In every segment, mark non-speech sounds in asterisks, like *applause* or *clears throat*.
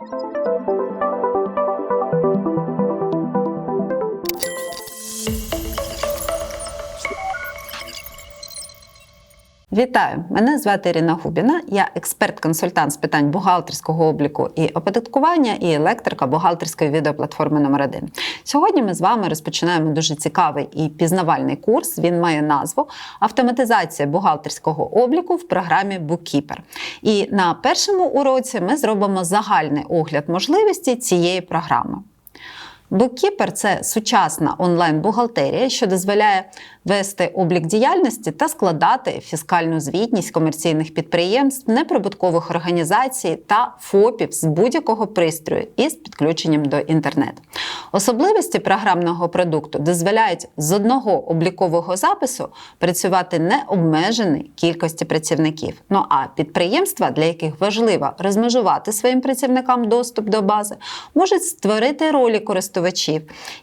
thank you Вітаю! Мене звати Ірина Губіна. Я експерт-консультант з питань бухгалтерського обліку і оподаткування і електрика бухгалтерської відеоплатформи номер 1 Сьогодні ми з вами розпочинаємо дуже цікавий і пізнавальний курс. Він має назву Автоматизація бухгалтерського обліку в програмі Bookkeeper. І на першому уроці ми зробимо загальний огляд можливості цієї програми. Bookkeeper – це сучасна онлайн-бухгалтерія, що дозволяє вести облік діяльності та складати фіскальну звітність комерційних підприємств, неприбуткових організацій та ФОПів з будь-якого пристрою із підключенням до інтернету. Особливості програмного продукту дозволяють з одного облікового запису працювати необмеженій кількості працівників. Ну а підприємства, для яких важливо розмежувати своїм працівникам доступ до бази, можуть створити ролі користувачів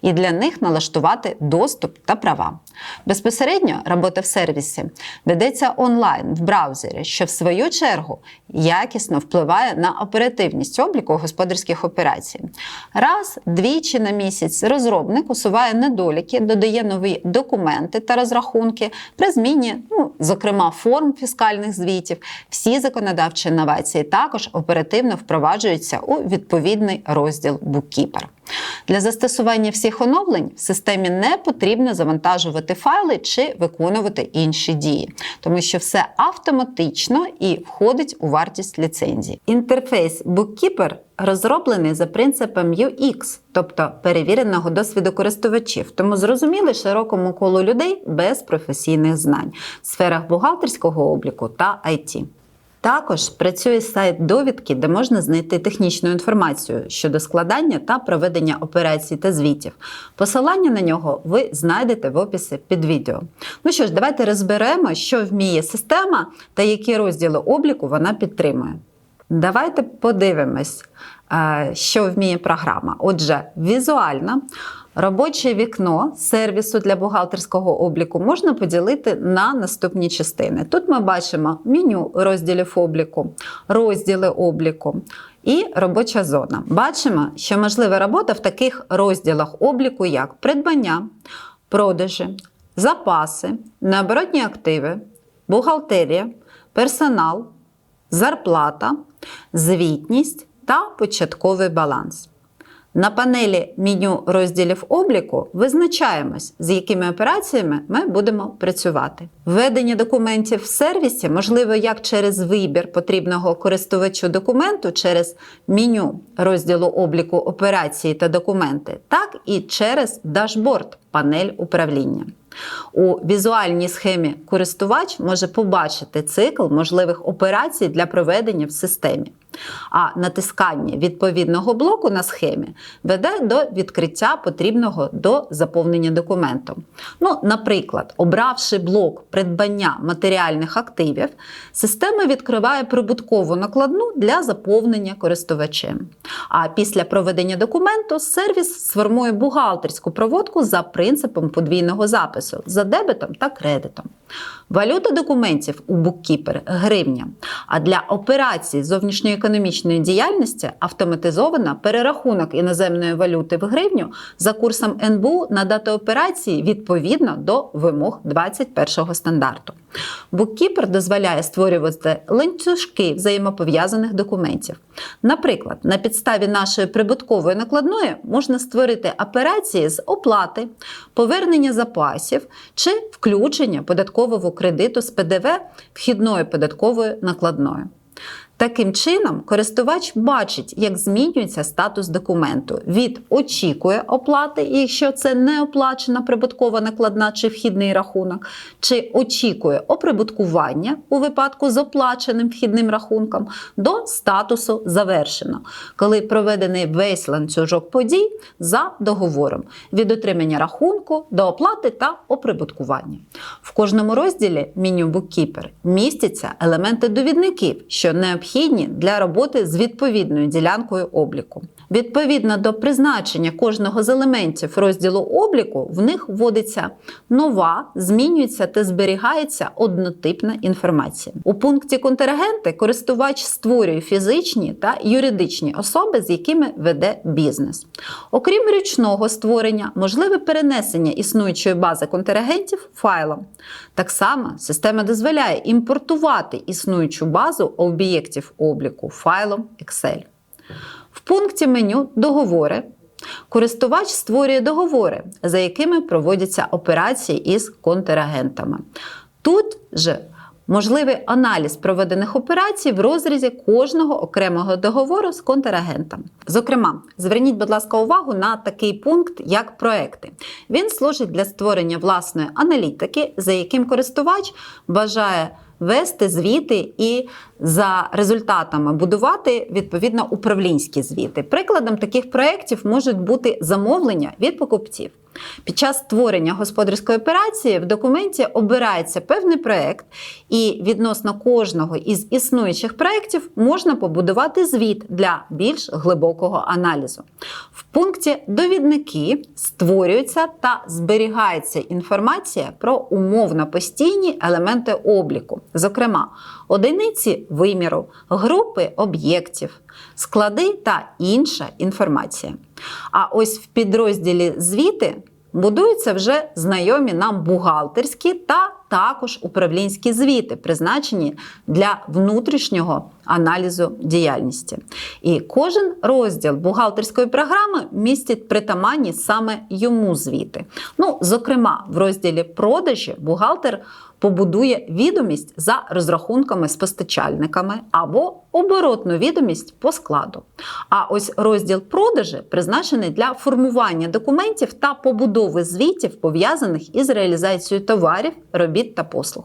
і для них налаштувати доступ та права. Безпосередньо робота в сервісі ведеться онлайн в браузері, що в свою чергу якісно впливає на оперативність обліку господарських операцій. Раз, двічі на місяць розробник усуває недоліки, додає нові документи та розрахунки при зміні, ну, зокрема, форм фіскальних звітів. Всі законодавчі інновації також оперативно впроваджуються у відповідний розділ Bookkeeper. Для застосування всіх оновлень в системі не потрібно завантажувати файли чи виконувати інші дії, тому що все автоматично і входить у вартість ліцензії. Інтерфейс Bookkeeper розроблений за принципом UX, тобто перевіреного досвіду користувачів, тому зрозумілий широкому колу людей без професійних знань в сферах бухгалтерського обліку та IT. Також працює сайт довідки, де можна знайти технічну інформацію щодо складання та проведення операцій та звітів. Посилання на нього ви знайдете в описі під відео. Ну що ж, давайте розберемо, що вміє система та які розділи обліку вона підтримує. Давайте подивимось, що вміє програма. Отже, візуальна. Робоче вікно сервісу для бухгалтерського обліку можна поділити на наступні частини. Тут ми бачимо меню розділів обліку, розділи обліку і робоча зона. Бачимо, що можлива робота в таких розділах обліку, як придбання, продажі, запаси, необоротні активи, бухгалтерія, персонал, зарплата, звітність та початковий баланс. На панелі меню розділів обліку визначаємось, з якими операціями ми будемо працювати. Введення документів в сервісі можливо як через вибір потрібного користувачу документу через меню розділу обліку операції та документи, так і через дашборд панель управління. У візуальній схемі користувач може побачити цикл можливих операцій для проведення в системі. А натискання відповідного блоку на схемі веде до відкриття потрібного до заповнення документу. Ну, Наприклад, обравши блок придбання матеріальних активів, система відкриває прибуткову накладну для заповнення користувачем. А після проведення документу сервіс сформує бухгалтерську проводку за принципом подвійного запису за дебетом та кредитом. Валюта документів у буккіпер – гривня. А для операцій зовнішньоекономічної діяльності автоматизована перерахунок іноземної валюти в гривню за курсом НБУ на дату операції відповідно до вимог 21 стандарту. Bookkeeper дозволяє створювати ланцюжки взаємопов'язаних документів. Наприклад, на підставі нашої прибуткової накладної можна створити операції з оплати, повернення запасів чи включення податкового кредиту з ПДВ вхідною податковою накладною. Таким чином, користувач бачить, як змінюється статус документу від очікує оплати, якщо це не оплачена прибуткова накладна чи вхідний рахунок, чи очікує оприбуткування у випадку з оплаченим вхідним рахунком до статусу завершено, коли проведений весь ланцюжок подій за договором від отримання рахунку до оплати та оприбуткування. В кожному розділі меню Bookkeeper містяться елементи довідників, що необхідні необхідні для роботи з відповідною ділянкою обліку. Відповідно до призначення кожного з елементів розділу обліку, в них вводиться нова, змінюється та зберігається однотипна інформація. У пункті контрагенти користувач створює фізичні та юридичні особи, з якими веде бізнес. Окрім ручного створення, можливе перенесення існуючої бази контрагентів файлом. Так само система дозволяє імпортувати існуючу базу об'єктів обліку файлом Excel. В пункті меню Договори користувач створює договори, за якими проводяться операції із контрагентами. Тут же можливий аналіз проведених операцій в розрізі кожного окремого договору з контрагентом. Зокрема, зверніть, будь ласка, увагу на такий пункт, як проекти. Він служить для створення власної аналітики, за яким користувач бажає вести звіти і за результатами будувати відповідно управлінські звіти. Прикладом таких проєктів можуть бути замовлення від покупців. Під час створення господарської операції в документі обирається певний проєкт, і відносно кожного із існуючих проєктів можна побудувати звіт для більш глибокого аналізу. В пункті Довідники створюється та зберігається інформація про умовно постійні елементи обліку, зокрема, одиниці виміру, групи об'єктів, склади та інша інформація. А ось в підрозділі звіти будуються вже знайомі нам бухгалтерські та також управлінські звіти, призначені для внутрішнього аналізу діяльності. І кожен розділ бухгалтерської програми містить притаманні саме йому звіти. Ну, зокрема, в розділі продажі бухгалтер побудує відомість за розрахунками з постачальниками або оборотну відомість по складу. А ось розділ продажі призначений для формування документів та побудови звітів, пов'язаних із реалізацією товарів, робіт та послуг.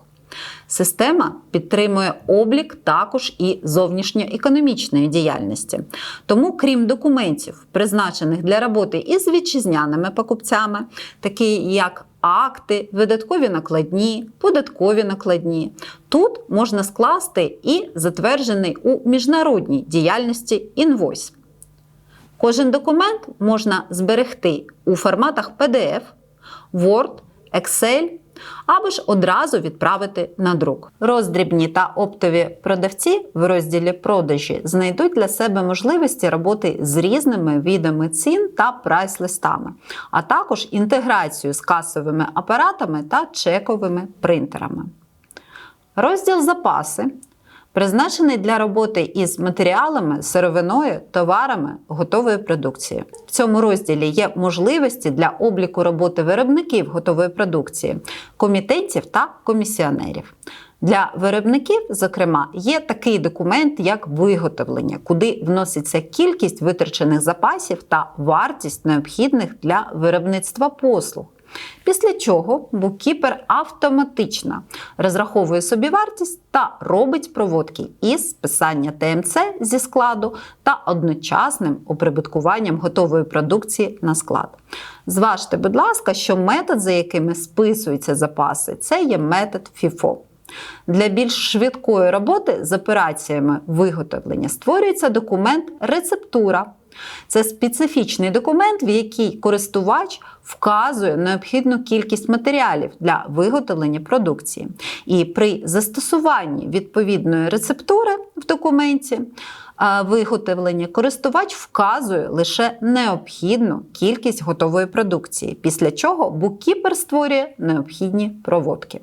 Система підтримує облік також і зовнішньоекономічної діяльності. Тому, крім документів, призначених для роботи із вітчизняними покупцями, такі як акти, видаткові накладні, податкові накладні, тут можна скласти і затверджений у міжнародній діяльності інвойс. Кожен документ можна зберегти у форматах PDF, Word, Excel або ж одразу відправити на друк. Роздрібні та оптові продавці в розділі продажі знайдуть для себе можливості роботи з різними видами цін та прайс-листами, а також інтеграцію з касовими апаратами та чековими принтерами. Розділ запаси призначений для роботи із матеріалами, сировиною, товарами готової продукції. В цьому розділі є можливості для обліку роботи виробників готової продукції, комітетів та комісіонерів. Для виробників, зокрема, є такий документ, як виготовлення, куди вноситься кількість витрачених запасів та вартість необхідних для виробництва послуг. Після чого буккіпер автоматично розраховує собі вартість та робить проводки із списання ТМЦ зі складу та одночасним оприбуткуванням готової продукції на склад. Зважте, будь ласка, що метод, за якими списуються запаси, це є метод FIFO. Для більш швидкої роботи з операціями виготовлення створюється документ рецептура. Це специфічний документ, в який користувач вказує необхідну кількість матеріалів для виготовлення продукції. І при застосуванні відповідної рецептури в документі виготовлення користувач вказує лише необхідну кількість готової продукції, після чого буккіпер створює необхідні проводки.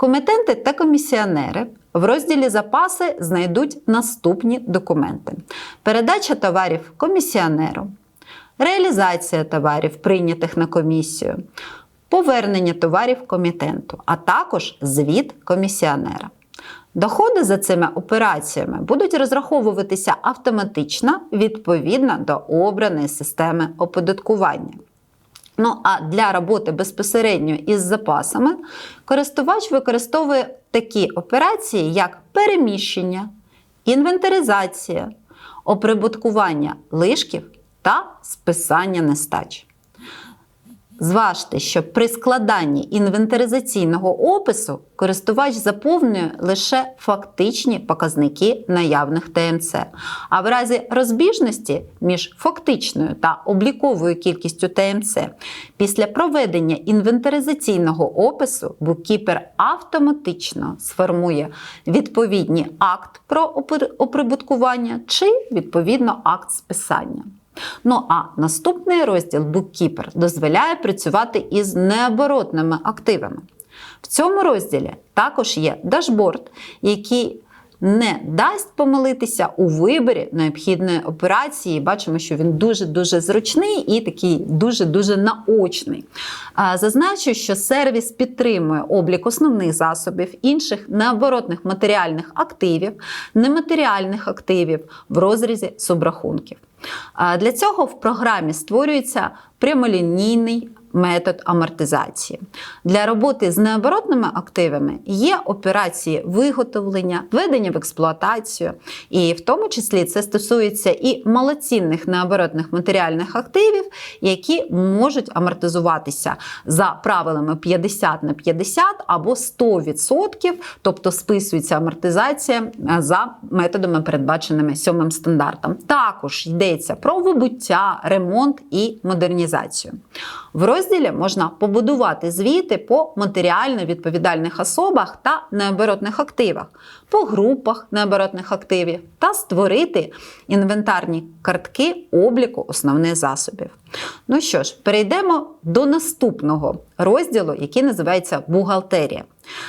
Комітенти та комісіонери в розділі запаси знайдуть наступні документи: передача товарів комісіонеру, реалізація товарів, прийнятих на комісію, повернення товарів комітенту, а також звіт комісіонера. Доходи за цими операціями будуть розраховуватися автоматично відповідно до обраної системи оподаткування. Ну а для роботи безпосередньо із запасами користувач використовує такі операції, як переміщення, інвентаризація, оприбуткування лишків та списання нестач. Зважте, що при складанні інвентаризаційного опису користувач заповнює лише фактичні показники наявних ТМЦ. А в разі розбіжності між фактичною та обліковою кількістю ТМЦ після проведення інвентаризаційного опису буккіпер автоматично сформує відповідний акт про оприбуткування чи відповідно акт списання. Ну а наступний розділ Bookkeeper дозволяє працювати із необоротними активами. В цьому розділі також є дашборд, який не дасть помилитися у виборі необхідної операції. Бачимо, що він дуже-дуже зручний і такий дуже-дуже наочний. Зазначу, що сервіс підтримує облік основних засобів, інших необоротних матеріальних активів, нематеріальних активів в розрізі субрахунків. Для цього в програмі створюється прямолінійний метод амортизації. Для роботи з необоротними активами є операції виготовлення, введення в експлуатацію, і в тому числі це стосується і малоцінних необоротних матеріальних активів, які можуть амортизуватися за правилами 50 на 50 або 100%, тобто списується амортизація е, за методами, передбаченими сьомим стандартом. Також йдеться про вибуття, ремонт і модернізацію. В розділі можна побудувати звіти по матеріально відповідальних особах та необоротних активах, по групах необоротних активів та створити інвентарні картки обліку основних засобів. Ну що ж, перейдемо до наступного розділу, який називається бухгалтерія.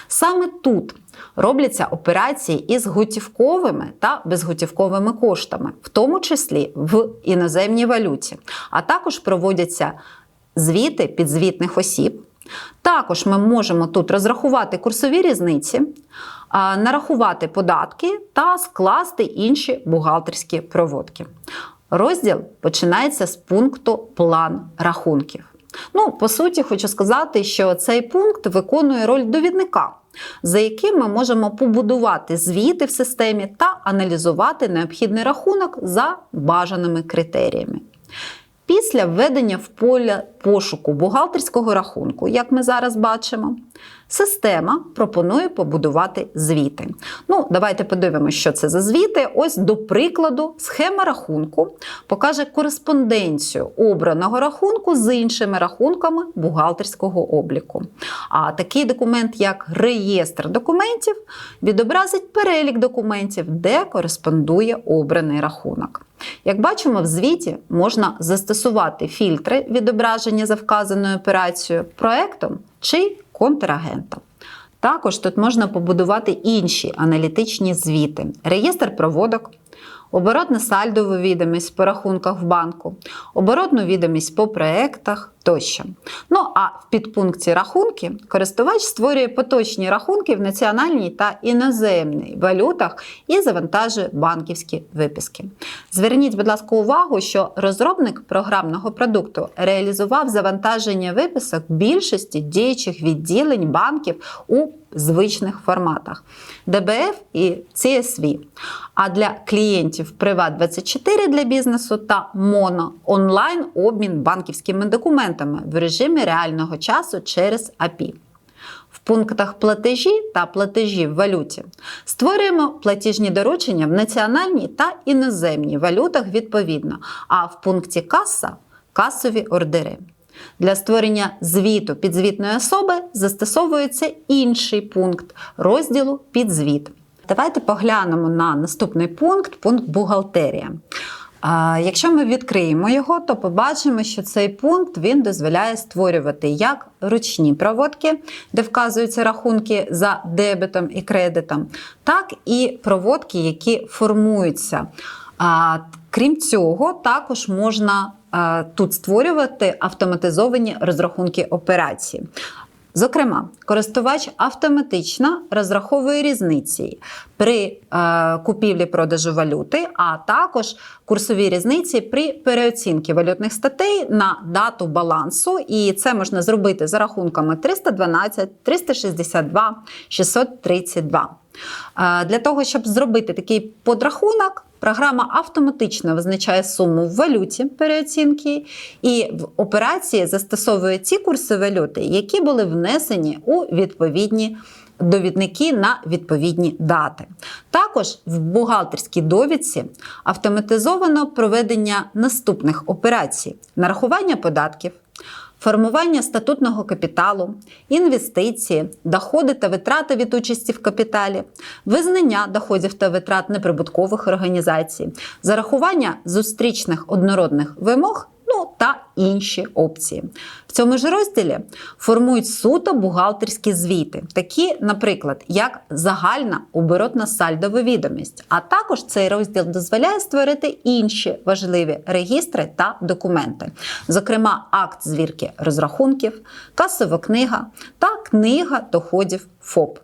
Саме тут робляться операції із готівковими та безготівковими коштами, в тому числі в іноземній валюті, а також проводяться звіти підзвітних осіб. Також ми можемо тут розрахувати курсові різниці, нарахувати податки та скласти інші бухгалтерські проводки. Розділ починається з пункту план рахунків. Ну, по суті, хочу сказати, що цей пункт виконує роль довідника, за яким ми можемо побудувати звіти в системі та аналізувати необхідний рахунок за бажаними критеріями. Після введення в поле пошуку бухгалтерського рахунку, як ми зараз бачимо, система пропонує побудувати звіти. Ну, давайте подивимося, що це за звіти. Ось, до прикладу, схема рахунку покаже кореспонденцію обраного рахунку з іншими рахунками бухгалтерського обліку. А такий документ, як реєстр документів, відобразить перелік документів, де кореспондує обраний рахунок. Як бачимо, в звіті можна застосувати фільтри відображення за вказаною операцією проектом чи контрагентом. Також тут можна побудувати інші аналітичні звіти: реєстр проводок, оборотне сальдову відомість по рахунках в банку, оборотну відомість по проектах тощо. Ну а в підпункті рахунки користувач створює поточні рахунки в національній та іноземній валютах і завантажує банківські виписки. Зверніть, будь ласка, увагу, що розробник програмного продукту реалізував завантаження виписок більшості діючих відділень банків у звичних форматах DBF і CSV. А для клієнтів Privat24 для бізнесу та Mono онлайн обмін банківськими документами в режимі реального часу через API. В пунктах платежі та платежі в валюті створюємо платіжні доручення в національній та іноземній валютах відповідно, а в пункті каса касові ордери. Для створення звіту підзвітної особи застосовується інший пункт розділу підзвіт. Давайте поглянемо на наступний пункт пункт бухгалтерія. Якщо ми відкриємо його, то побачимо, що цей пункт він дозволяє створювати як ручні проводки, де вказуються рахунки за дебетом і кредитом, так і проводки, які формуються. Крім цього, також можна тут створювати автоматизовані розрахунки операції. Зокрема, користувач автоматично розраховує різниці при е, купівлі-продажу валюти, а також курсові різниці при переоцінці валютних статей на дату балансу. І це можна зробити за рахунками 312, 362, 632. Е, Для того, щоб зробити такий подрахунок, програма автоматично визначає суму в валюті переоцінки, і в операції застосовує ті курси валюти, які були внесені у відповідні довідники на відповідні дати. Також в бухгалтерській довідці автоматизовано проведення наступних операцій: нарахування податків. Формування статутного капіталу, інвестиції, доходи та витрати від участі в капіталі, визнання доходів та витрат неприбуткових організацій, зарахування зустрічних однородних вимог. Ну та інші опції. В цьому ж розділі формують суто бухгалтерські звіти, такі, наприклад, як загальна оборотна сальдова відомість. А також цей розділ дозволяє створити інші важливі регістри та документи, зокрема, акт звірки розрахунків, касова книга та книга доходів ФОП.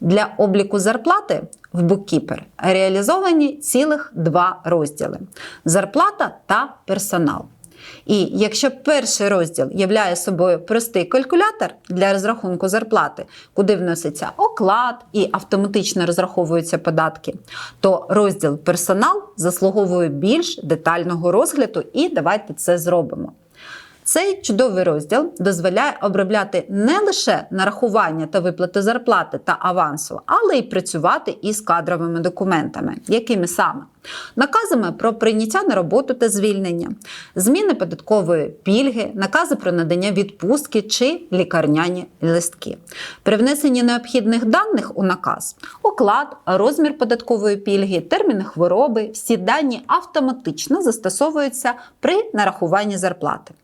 Для обліку зарплати в BookKeeper реалізовані цілих два розділи: зарплата та персонал. І якщо перший розділ являє собою простий калькулятор для розрахунку зарплати, куди вноситься оклад і автоматично розраховуються податки, то розділ персонал заслуговує більш детального розгляду, і давайте це зробимо. Цей чудовий розділ дозволяє обробляти не лише нарахування та виплати зарплати та авансу, але й працювати із кадровими документами, якими саме наказами про прийняття на роботу та звільнення, зміни податкової пільги, накази про надання відпустки чи лікарняні листки. При внесенні необхідних даних у наказ, оклад, розмір податкової пільги, терміни хвороби, всі дані автоматично застосовуються при нарахуванні зарплати.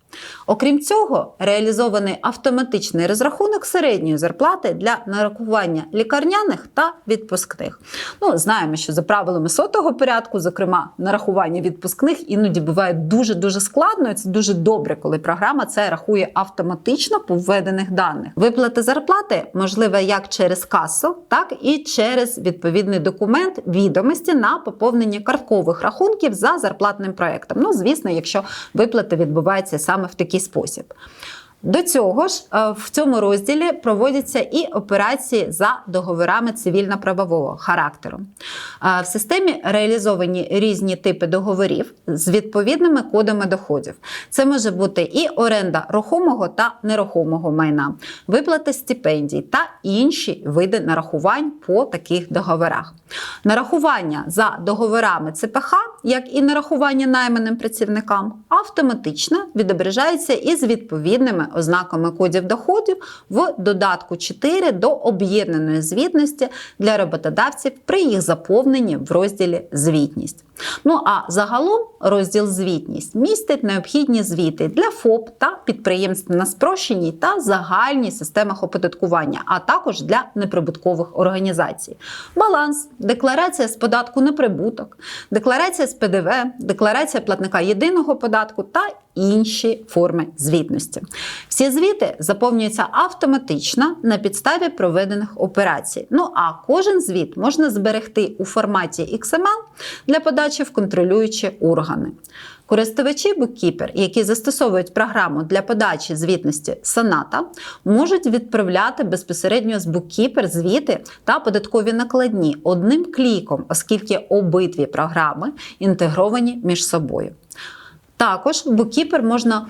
Окрім цього, реалізований автоматичний розрахунок середньої зарплати для нарахування лікарняних та відпускних. Ну, знаємо, що за правилами сотого порядку, зокрема, нарахування відпускних іноді буває дуже-дуже складно. і Це дуже добре, коли програма це рахує автоматично по введених даних. Виплата зарплати можлива як через касу, так і через відповідний документ відомості на поповнення карткових рахунків за зарплатним проектом. Ну, звісно, якщо виплата відбувається саме в такий спосіб. До цього ж е, в цьому розділі проводяться і операції за договорами цивільно-правового характеру. Е, в системі реалізовані різні типи договорів з відповідними кодами доходів. Це може бути і оренда рухомого та нерухомого майна, виплата стипендій та інші види нарахувань по таких договорах. Нарахування за договорами ЦПХ, як і нарахування найманим працівникам, автоматично відображається із відповідними ознаками кодів доходів в додатку 4 до об'єднаної звітності для роботодавців при їх заповненні в розділі Звітність. Ну а загалом розділ звітність містить необхідні звіти для ФОП та підприємств на спрощеній та загальній системах оподаткування, а також для неприбуткових організацій. Баланс, декларація з податку на прибуток, декларація з ПДВ, декларація платника єдиного податку та інші форми звітності. Всі звіти заповнюються автоматично на підставі проведених операцій. Ну а кожен звіт можна зберегти у форматі XML для подачі в контролюючі органи. Користувачі BookKeeper, які застосовують програму для подачі звітності Саната, можуть відправляти безпосередньо з BookKeeper звіти та податкові накладні одним кліком, оскільки обидві програми інтегровані між собою. Також BookKeeper можна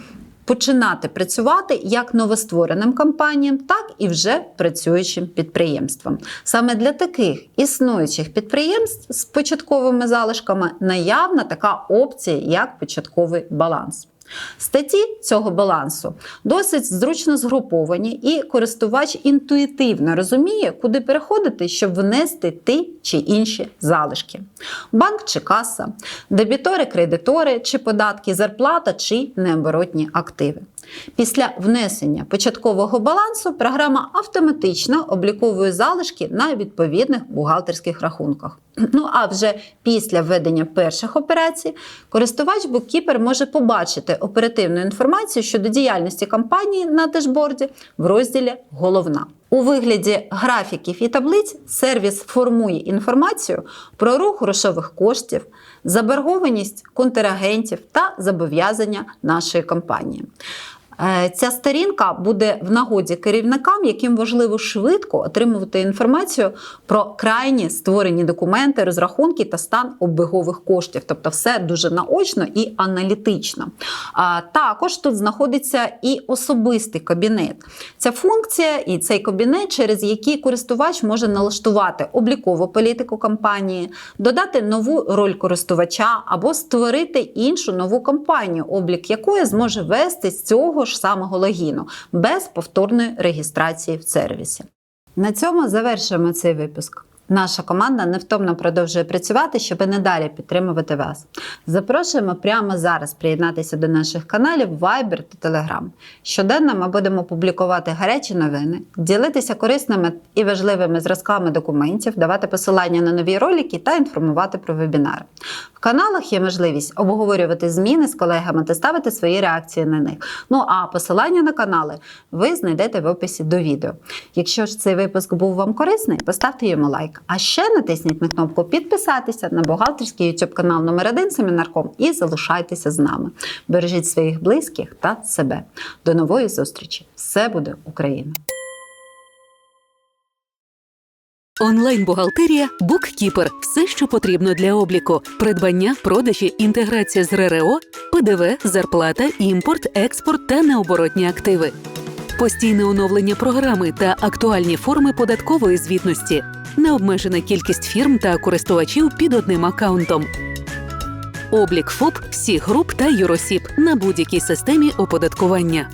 починати працювати як новоствореним компаніям, так і вже працюючим підприємствам. Саме для таких існуючих підприємств з початковими залишками наявна така опція, як початковий баланс. Статті цього балансу досить зручно згруповані, і користувач інтуїтивно розуміє, куди переходити, щоб внести ті чи інші залишки: банк чи каса, дебітори, кредитори чи податки, зарплата чи необоротні активи. Після внесення початкового балансу програма автоматично обліковує залишки на відповідних бухгалтерських рахунках. *clears throat* Ну а вже після введення перших операцій користувач BookKeeper може побачити оперативну інформацію щодо діяльності компанії на дешборді в розділі Головна. У вигляді графіків і таблиць сервіс формує інформацію про рух грошових коштів, заборгованість контрагентів та зобов'язання нашої компанії. Е, Ця сторінка буде в нагоді керівникам, яким важливо швидко отримувати інформацію про крайні створені документи, розрахунки та стан обігових коштів. Тобто, все дуже наочно і аналітично. Також тут знаходиться і особистий кабінет. Ця функція і цей кабінет, через який користувач може налаштувати облікову політику компанії, додати нову роль користувача або створити іншу нову компанію, облік якої зможе вести з цього ж самого логіну без повторної реєстрації в сервісі. На цьому завершуємо цей випуск. Наша команда невтомно продовжує працювати, щоб і надалі підтримувати вас. Запрошуємо прямо зараз приєднатися до наших каналів Viber та Telegram. Щоденно ми будемо публікувати гарячі новини, ділитися корисними і важливими зразками документів, давати посилання на нові ролики та інформувати про вебінари. Каналах є можливість обговорювати зміни з колегами та ставити свої реакції на них. Ну а посилання на канали ви знайдете в описі до відео. Якщо ж цей випуск був вам корисний, поставте йому лайк. А ще натисніть на кнопку підписатися на бухгалтерський YouTube канал номер 1 Семінарком і залишайтеся з нами. Бережіть своїх близьких та себе. До нової зустрічі! Все буде Україна! Онлайн-бухгалтерія Буккіпер. Все, що потрібно для обліку: придбання, продажі, інтеграція з РРО, ПДВ, зарплата, імпорт, експорт та необоротні активи. Постійне оновлення програми та актуальні форми податкової звітності. Необмежена кількість фірм та користувачів під одним аккаунтом. Облік ФОП, всіх груп та юросіб на будь-якій системі оподаткування.